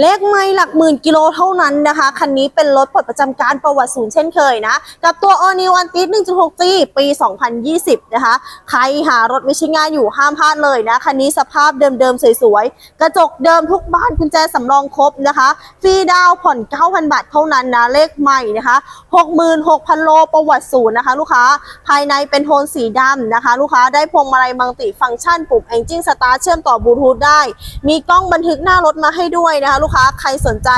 เลขไม่หลักหมื่นกิโลเท่านั้นนะคะ คันนี้เป็นรถปลดประจำการประวัติศูนย์เช่นเคยนะ กับตัว All New Antis 1.6G ปี 2020 นะคะ ใครหารถไม่ใช่ง่ายอยู่ห้ามพลาดเลยนะ คันนี้สภาพเดิมๆ สวยๆ กระจกเดิมทุกบ้านกุญแจสำรองครบนะคะ ฟรีดาวผ่อน 9,000 บาทเท่านั้นนะ เลขใหม่นะคะ 66,000 โลประวัติศูนย์นะคะ ลูกค้าภายในเป็นโทนสีดำนะคะ ลูกค้าได้พวงมาลัยมัลติฟังก์ชันปุ่ม Engine Start เชื่อมต่อบลูทูธได้ มีกล้องบันทึกหน้ารถมาให้ด้วยนะคะลูกค้าใครสนใจ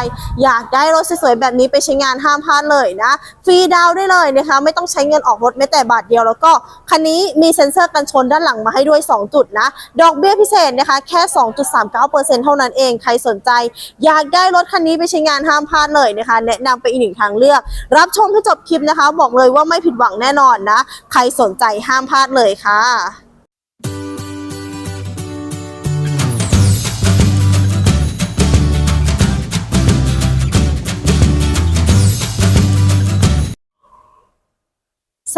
อยากได้รถสวยๆแบบนี้ไปใช้งานห้ามพลาดเลยนะ ฟรีดาวได้เลยนะคะ ไม่ต้องใช้เงินออกรถแม้แต่บาทเดียว แล้วก็คันนี้มีเซ็นเซอร์กันชนด้านหลังมาให้ด้วย 2 จุดนะ ดอกเบี้ยพิเศษนะคะ แค่ 2.39%เท่านั้นเอง ใครสนใจ อยากได้รถคันนี้ไปใช้งานห้ามพลาดเลยนะคะ แนะนำไปอีกหนึ่งทางเลือก รับชมให้จบคลิปนะคะ บอกเลยว่าไม่ผิดหวังแน่นอนนะ ใครสนใจห้ามพลาดเลยค่ะ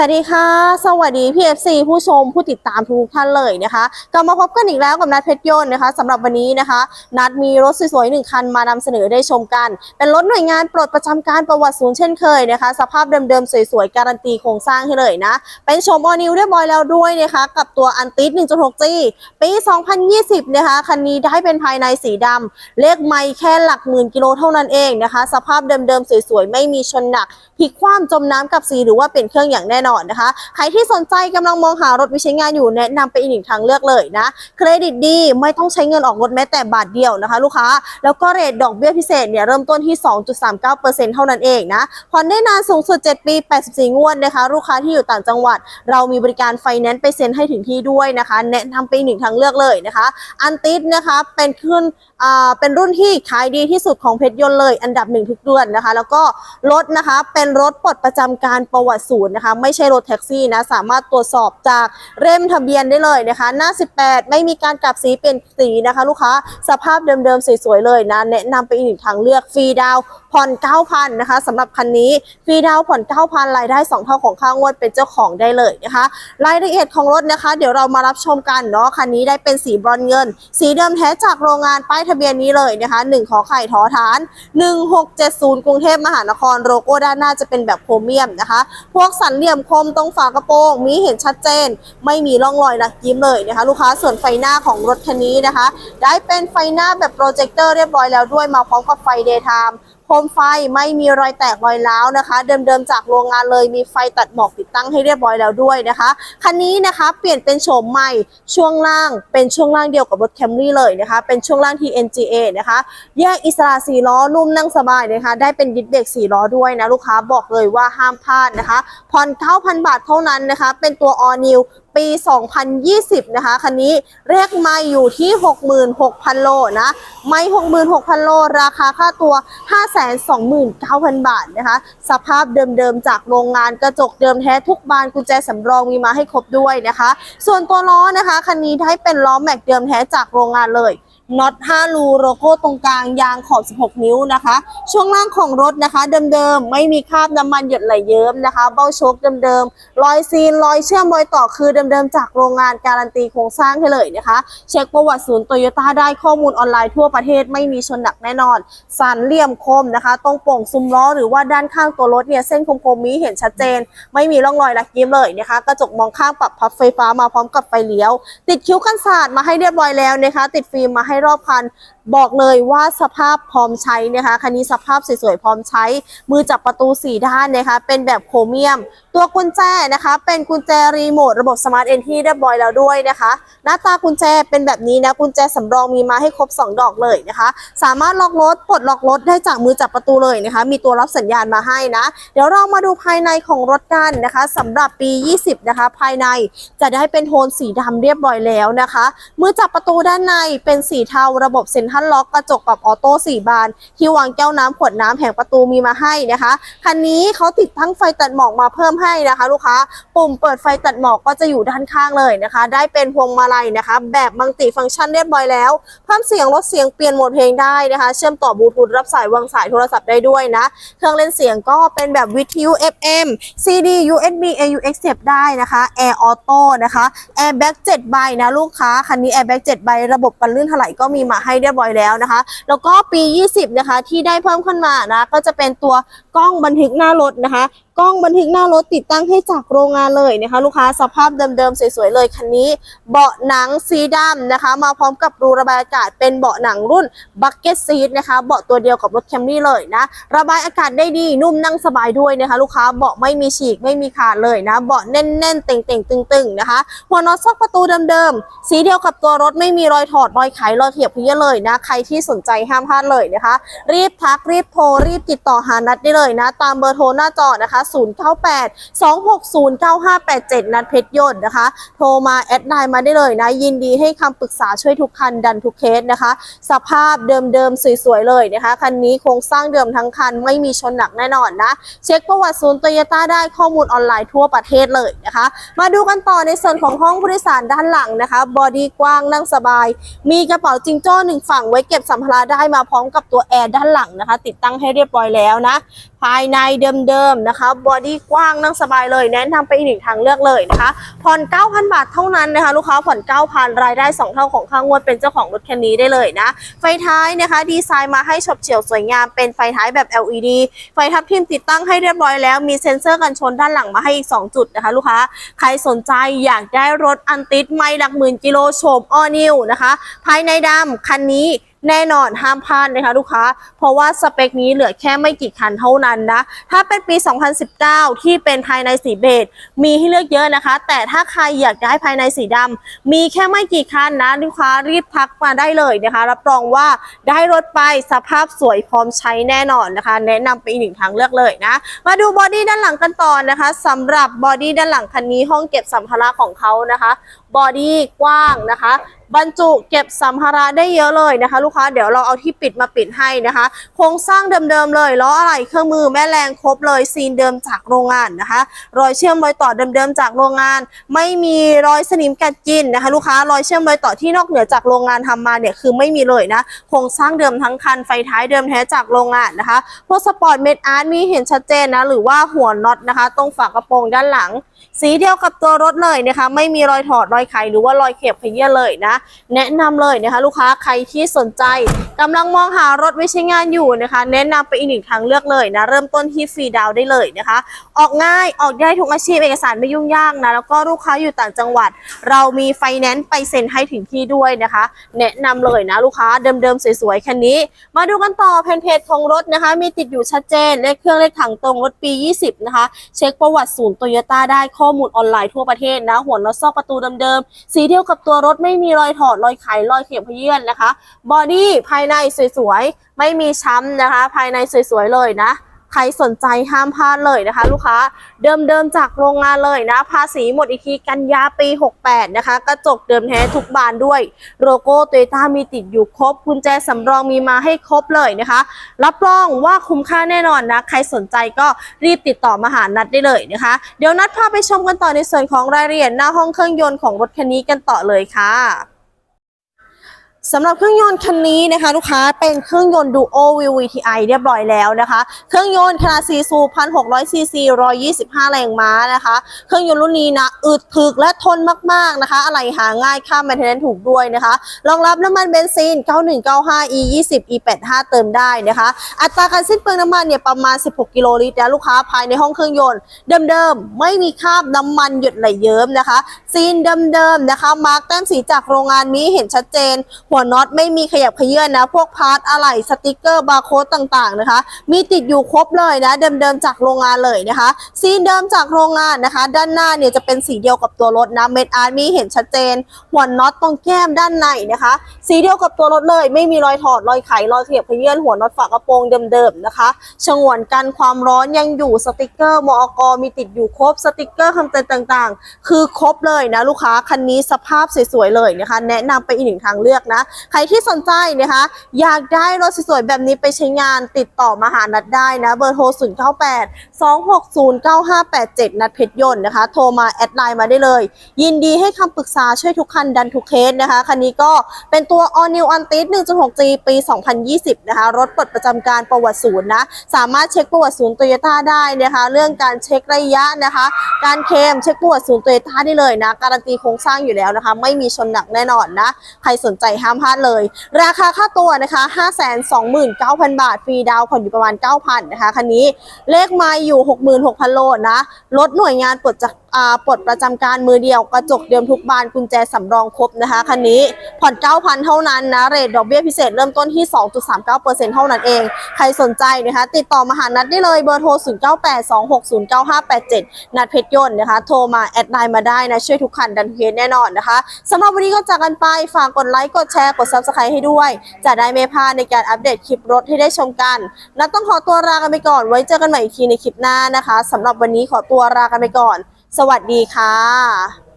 วัสดีค่ะ สวัสดี PFC ผู้ชมผู้ติดตามทุกท่านเลยนะคะกลับมาพบกันอีกแล้วกับนัดเพชรยนต์นะคะสำหรับวันนี้นะคะ นัดมีรถสวยๆหนึ่งคันมานำเสนอได้ชมกัน เป็นรถหน่วยงานปลดประจำการประวัติศูนย์เช่นเคยนะคะ สภาพเดิมๆ สวยๆ การันตีโครงสร้างให้เลยนะ เป็นโฉมออนิวเรียบร้อยแล้วด้วยนะคะ กับตัวอันติส 1.6G ปี 2020 นะคะ คันนี้ได้เป็นภายในสีดำเลขไม่แค่หลักหมื่นกิโลเท่านั้นเองนะคะ สภาพเดิมๆสวยๆไม่มีชนหนักพลิกคว่ำจมน้ำกับสีหรือว่าเป็นเครื่องอย่างแน่นอนนะคะ ใครที่สนใจกำลังมองหารถไปใช้งานอยู่แนะนำไปอีกหนึ่งทางเลือกเลยนะ เครดิตดีไม่ต้องใช้เงินออกรถแม้แต่บาทเดียวนะคะ ลูกค้า แล้วก็เรทดอกเบี้ยพิเศษเนี่ยเริ่มต้นที่ 2.39%เท่านั้นเองนะ ผ่อนได้นานสูงสุด 7 ปี 84 งวดนะคะ ลูกค้าที่อยู่ต่างจังหวัด เรามีบริการไฟแนนซ์ไปเซ็นให้ถึงที่ด้วยนะคะ แนะนำไปอีกหนึ่งทางเลือกเลยนะคะ อันติสนะคะเป็นขึ้นอ่าเป็นรุ่นที่ขายดีที่สุดของเพชรยนต์เลย อันดับหนึ่งทุกเดือนนะคะ แล้วก็รถนะคะเป็นรถปลดประจำการประวัติศูนย์นะคะไม่ใช่ช่รถแท็กซี่นะ สามารถตรวจสอบจากเล่มทะเบียนได้เลยนะคะ หน้า 18 ไม่มีการกลับสีเปลี่ยนสีนะคะ ลูกค้าสภาพเดิมๆสวยๆเลยนะ แนะนำไปอีกหนึ่งทางเลือกฟรีดาวผ่อน 9,000 นะคะสำหรับคันนี้ฟรีดาวผ่อน 9,000 รายได้ 2 เท่าของค่างวดเป็นเจ้าของได้เลยนะคะ รายละเอียดของรถนะคะ เดี๋ยวเรามารับชมกันเนาะคันนี้ได้เป็นสีบรอนซ์เงิน สีเดิมแท้จากโรงงานป้ายทะเบียนนี้เลยนะคะ1ขอไข่ทอฐาน 1670 กรุงเทพมหานครโลโก้ด้านหน้าจะเป็นแบบโครเมียมนะคะ พวกสันเหลี่ยมพรมตรงฝากระโปรงมีเห็นชัดเจน ไม่มีร่องรอยลักยิ้มเลยนะคะลูกค้าส่วนไฟหน้าของรถคันนี้นะคะ ได้เป็นไฟหน้าแบบโปรเจคเตอร์เรียบร้อยแล้วด้วยมาพร้อมกับไฟเดย์ไทม์ คมไฟไม่มีรอยแตกรอยร้าวนะคะ เดิมๆจากโรงงานเลยมีไฟตัดหมอกติดตั้งให้เรียบร้อยแล้วด้วยนะคะ คันนี้นะคะเปลี่ยนเป็นโฉมใหม่ช่วงล่างเป็นช่วงล่างเดียวกับรถแคมรี่เลยนะคะ เป็นช่วงล่าง TNGA นะคะ แยกอิสระ4ล้อนุ่มนั่งสบายนะคะ ได้เป็นดิสเบรก4ล้อด้วยนะลูกค้าบอกเลยว่าห้ามพลาดนะคะผ่อน9,000บาทเท่านั้นนะคะ เป็นตัว all new ปี 2020 นะคะ คันนี้เรียกไม่อยู่ที่ 66,000 โลนะ ไม่ 66,000 โล ราคาค่าตัว 529,000 บาทนะคะ สภาพเดิมๆ จากโรงงานกระจกเดิมแท้ทุกบานกุญแจสำรองมีมาให้ครบด้วยนะคะ ส่วนตัวล้อนะคะ คันนี้ได้เป็นล้อแม็กเดิมแท้จากโรงงานเลย น็อต 5 รูโลโก้ตรงกลางยางขอบ 16 นิ้วนะคะ ช่วงล่างของรถนะคะ เดิมๆ ไม่มีคราบน้ำมันหยดไหลเยิ้มนะคะ เบ้าชคเดิมๆรอยซีนรอยเชื่อมรอยต่อคือเดิมๆ จากโรงงานการันตีโครงสร้างให้เลยนะคะ เช็คประวัติศูนย์โตโยต้าได้ข้อมูลออนไลน์ทั่วประเทศไม่มีชนหนักแน่นอน สันเหลี่ยมคมนะคะ ตรงโป่งซุ้มล้อหรือว่าด้านข้างตัวรถเนี่ยเส้นคมๆมีเห็นชัดเจน ไม่มีร่องรอยลักยิ้มเลยนะคะ กระจกมองข้างปรับพับไฟฟ้ามาพร้อมกับไฟเลี้ยว ติดคิ้วกันศาสตร์มาให้เรียบร้อยแล้วนะคะ ติดฟิล์มมาให้รอบคัน บอกเลยว่าสภาพพร้อมใช้นะคะคันนี้สภาพสวยๆพร้อมใช้ มือจับประตู4ด้านนะคะ เป็นแบบโครเมียมตัวกุญแจนะคะ เป็นกุญแจรีโมทระบบสมาร์ทเอนที่เรียบร้อยแล้วด้วยนะคะ หน้าตากุญแจเป็นแบบนี้นะกุญแจสำรองมีมาให้ครบ 2 ดอกเลยนะคะ สามารถล็อกรถปลดล็อกรถได้จากมือจับประตูเลยนะคะ มีตัวรับสัญญาณมาให้นะ เดี๋ยวเรามาดูภายในของรถกันนะคะสำหรับปี 20 นะคะ ภายในจะได้เป็นโทนสีดำเรียบร้อยแล้วนะคะ มือจับประตูด้านในเป็นสีเทาระบบเซ็นทรัลล็อกกระจกปรับออโต้4บาน ที่วางแก้วน้ำขวดน้ำแผงประตูมีมาให้นะคะคันนี้เขาติดทั้งไฟตัดหมอกมาเพิ่มให้นะคะ ลูกค้าปุ่มเปิดไฟตัดหมอกก็จะอยู่ด้านข้างเลยนะคะ ได้เป็นพวงมาลัยนะคะ แบบมัลติฟังก์ชันเรียบร้อยแล้วเพิ่มเสียงลดเสียงเปลี่ยนโหมดเพลงได้นะคะ เชื่อมต่อบลูทูธรับสายวางสายโทรศัพท์ได้ด้วยนะ เครื่องเล่นเสียงก็เป็นแบบวิทยุ FM CD USB AUX เสียบได้นะคะ Air Auto นะคะ Airbag 7ใบนะลูกค้าคันนี้ Airbag 7ใบระบบกันลื่นถลายก็มีมาให้เรียบร้อยแล้วนะคะ แล้วก็ปี 20 นะคะที่ได้เพิ่มขึ้นมานะก็จะเป็นตัวกล้องบันทึกหน้ารถนะคะ กล้องบันทึกหน้ารถติดตั้งให้จากโรงงานเลยนะคะ ลูกค้าสภาพเดิมๆสวยๆเลยคันนี้ เบาะหนังสีดำนะคะ มาพร้อมกับรูระบายอากาศเป็นเบาะหนังรุ่น Bucket Seat นะคะเบาะตัวเดียวกับรถแคมรี่เลยนะระบายอากาศได้ดีนุ่มนั่งสบายด้วยนะคะ ลูกค้าเบาะไม่มีฉีกไม่มีขาดเลยนะ เบาะแน่นๆเต่งๆตึงๆนะคะ หัวน็อตซอกประตูเดิมๆสีเดียวกับตัวรถไม่มีรอยถอดรอยไขรอยเขียบเพี้ยเลยนะ ใครที่สนใจห้ามพลาดเลยนะคะ รีบทักรีบโทรรีบติดต่อหานัดได้เลยนะ ตามเบอร์โทรหน้าจอนะคะ098 260 9587 นัดเพชรยนต์นะคะ โทรมาแอดไลน์มาได้เลยนะ ยินดีให้คำปรึกษาช่วยทุกคันดันทุกเคสนะคะ สภาพเดิมๆ สวยๆ เลยนะคะ คันนี้โครงสร้างเดิมทั้งคันไม่มีชนหนักแน่นอนนะ เช็คประวัติศูนย์โตโยต้าได้ข้อมูลออนไลน์ทั่วประเทศเลยนะคะ มาดูกันต่อในส่วนของห้องผู้โดยสารด้านหลังนะคะ บอดี้กว้างนั่งสบาย มีกระเป๋าจิงโจ้หนึ่งฝั่งไว้เก็บสัมภาระได้มาพร้อมกับตัวแอร์ด้านหลังนะคะ ติดตั้งให้เรียบร้อยแล้วนะ ภายในเดิมๆนะคะบอดี้กว้างนั่งสบายเลย แนะนำไปอีกหนึ่งทางเลือกเลยนะคะผ่อน 9,000 บาทเท่านั้นนะคะ ลูกค้าผ่อน 9,000 รายได้ 2 เท่าของค่างวดเป็นเจ้าของรถคันนี้ได้เลยนะ ไฟท้ายนะคะ ดีไซน์มาให้ฉบเฉี่ยวสวยงามเป็นไฟท้ายแบบ LED ไฟทับทิมติดตั้งให้เรียบร้อยแล้วมีเซ็นเซอร์กันชนด้านหลังมาให้อีก 2 จุดนะคะ ลูกค้าใครสนใจอยากได้รถอันติดไม่หลักหมื่นกิโลโฉมออนิวนะคะ ภายในดำคันนี้ แน่นอนห้ามพลาดนะคะลูกค้า เพราะว่าสเปคนี้เหลือแค่ไม่กี่คันเท่านั้นนะ ถ้าเป็นปี 2019 ที่เป็นภายในสีเบจมีให้เลือกเยอะนะคะ แต่ถ้าใครอยากได้ภายในสีดำมีแค่ไม่กี่คันนะลูกค้ารีบพักมาได้เลยนะคะ รับรองว่าได้รถไปสภาพสวยพร้อมใช้แน่นอนนะคะ แนะนำไปอีกหนึ่งทางเลือกเลยนะ มาดูบอดี้ด้านหลังกันต่อนะคะสำหรับบอดี้ด้านหลังคันนี้ห้องเก็บสัมภาระของเขานะคะ บอดี้กว้างนะคะ บรรจุเก็บสัมภาระได้เยอะเลยนะคะ ลูกค้าเดี๋ยวเราเอาที่ปิดมาปิดให้นะคะ โครงสร้างเดิมๆเลยล้ออะไหล่เครื่องมือแม่แรงครบเลยซีนเดิมจากโรงงานนะคะ รอยเชื่อมรอยต่อเดิมๆจากโรงงาน ไม่มีรอยสนิมกัดกินนะคะ ลูกค้ารอยเชื่อมรอยต่อที่นอกเหนือจากโรงงานทำมาเนี่ยคือไม่มีเลยนะโครงสร้างเดิมทั้งคันไฟท้ายเดิมแท้จากโรงงานนะคะพวกสปอร์ตเมดอาร์ตมีเห็นชัดเจนนะหรือว่าหัวน็อตนะคะ ตรงฝากระโปรงด้านหลัง สีเดียวกับตัวรถเลยนะคะ ไม่มีรอยถอดรอยไขหรือว่ารอยเข็บเพียเลยนะ แนะนำเลยนะคะลูกค้าใครที่สนใจกำลังมองหารถไว้ใช้งานอยู่นะคะ แนะนำไปอีกหนึ่งทางเลือกเลยนะเริ่มต้นที่ฟรีดาวได้เลยนะคะ ออกง่ายออกได้ทุกอาชีพเอกสารไม่ยุ่งยากนะแล้วก็ลูกค้าอยู่ต่างจังหวัด เรามีไฟแนนซ์ไปเซ็นให้ถึงที่ด้วยนะคะ แนะนำเลยนะลูกค้าเดิมๆสวยๆคันนี้ มาดูกันต่อแผ่นเพจของรถนะคะ มีติดอยู่ชัดเจนเลขเครื่องเลขถังตรงรถปี 20 นะคะ เช็คประวัติศูนย์โตโยต้าได้ข้อมูลออนไลน์ทั่วประเทศนะหัวนอซอกประตูเดิมๆสีเดียวกับตัวรถไม่มีรอยถอดรอยไขรอยเขียบเยื่อนนะคะ บอดี้ภายในสวยๆ ไม่มีช้ำนะคะ ภายในสวยๆเลยนะ ใครสนใจห้ามพลาดเลยนะคะ ลูกค้าเดิมๆจากโรงงานเลยนะ ภาษีหมดอีกทีกันยาปี 68 นะคะ กระจกเดิมแท้ทุกบานด้วย โลโก้โตโยต้ามีติดอยู่ครบกุญแจสำรองมีมาให้ครบเลยนะคะ รับรองว่าคุ้มค่าแน่นอนนะ ใครสนใจก็รีบติดต่อมาหานัดได้เลยนะคะ เดี๋ยวนัดพาไปชมกันต่อในส่วนของรายละเอียดหน้าห้องเครื่องยนต์ของรถคันนี้กันต่อเลยค่ะ สำหรับเครื่องยนต์คันนี้นะคะ ลูกค้าเป็นเครื่องยนต์ Duo VVTi เรียบร้อยแล้วนะคะ เครื่องยนต์ขนาด4สูบ1,600 ซีซี 125 แรงม้านะคะ เครื่องยนต์รุ่นนี้นะอึดถึกและทนมากๆนะคะ อะไรหาง่ายค่าแมนเทนถูกด้วยนะคะ รองรับน้ำมันเบนซิน 9195 E 20 E 85เติมได้นะคะ อัตราการสิ้นเปลืองน้ำมันเนี่ยประมาณ 16 กิโลลิตรนะลูกค้าภายในห้องเครื่องยนต์เดิมๆไม่มีคราบน้ำมันหยดไหลเยิ้มนะคะซีนเดิมๆนะคะมาร์กแต้มสีจากโรงงานมีเห็นชัดเจนหัวน็อตไม่มีขยับเขยื่อนนะ พวกพาร์ทอะไหล่สติกเกอร์บาร์โค้ดต่างๆนะคะ มีติดอยู่ครบเลยนะ เดิมๆจากโรงงานเลยนะคะซีนเดิมจากโรงงานนะคะ ด้านหน้าเนี่ยจะเป็นสีเดียวกับตัวรถนะเม็ดอาร์มีเห็นชัดเจน หัวน็อตตรงแก้มด้านในนะคะ สีเดียวกับตัวรถเลย ไม่มีรอยถอดรอยไขรอยขยับเขยื่อนหัวน็อตฝากระโปรงเดิมๆนะคะฉงวนกันความร้อนยังอยู่สติกเกอร์มอกมีติดอยู่ครบสติกเกอร์คำเตือนต่างๆ คือครบเลยนะลูกค้าคันนี้สภาพสวยๆเลยนะคะ แนะนำไปอีกหนึ่งทางเลือกนะใครที่สนใจนะคะ อยากได้รถสวยๆแบบนี้ไปใช้งานติดต่อมาหานัดได้นะเบอร์โทร 0 9 8 2 6 0 9 5 8 7 นัดเพชรยนต์นะคะ โทรมาแอดไลน์มาได้เลย ยินดีให้คำปรึกษาช่วยทุกคันดันทุกเคสนะคะ คันนี้ก็เป็นตัว All New Antis 1.6G ปี 2020 นะคะ รถปลดประจำการประวัติศูนย์นะ สามารถเช็คประวัติศูนย์โตโยต้าได้นะคะ เรื่องการเช็คระยะนะคะ การเคมเช็คประวัติศูนย์โตโยต้าได้เลยนะ การันตีโครงสร้างอยู่แล้วนะคะ ไม่มีชนหนักแน่นอนนะ ใครสนใจห้าามพลาดเลย ราคาค่าตัวนะคะ 529,000 บาท ฟรีดาวผ่อนอยู่ประมาณ 9,000นะคะคันนี้เลขไมาอยู่ 66,000 โลนะรถหน่วยงานปลดจาก ปลดประจำการมือเดียวกระจกเดิมทุกบานกุญแจสำรองครบนะคะคันนี้ผ่อน 9,000 เท่านั้นนะเรทดอกเบี้ยพิเศษเริ่มต้นที่ 2.39%เท่านั้นเอง ใครสนใจนะคะติดต่อมาหานัดได้เลยเบอร์โทร 0982609587 นัดเพชรยนต์นะคะโทรมาแอดไลน์มาได้นะช่วยทุกคันดันทุกเคสแน่นอนนะคะสำหรับวันนี้ก็จากกันไปฝากกดไลค์กดแชร์กด Subscribe ให้ด้วย จะได้ไม่พลาดในการอัปเดตคลิปรถให้ได้ชมกันนัดต้องขอตัวลากันไปก่อนไว้เจอกันใหม่อีกทีในคลิปหน้านะคะสำหรับวันนี้ขอตัวลากันไปก่อน สวัสดีค่ะ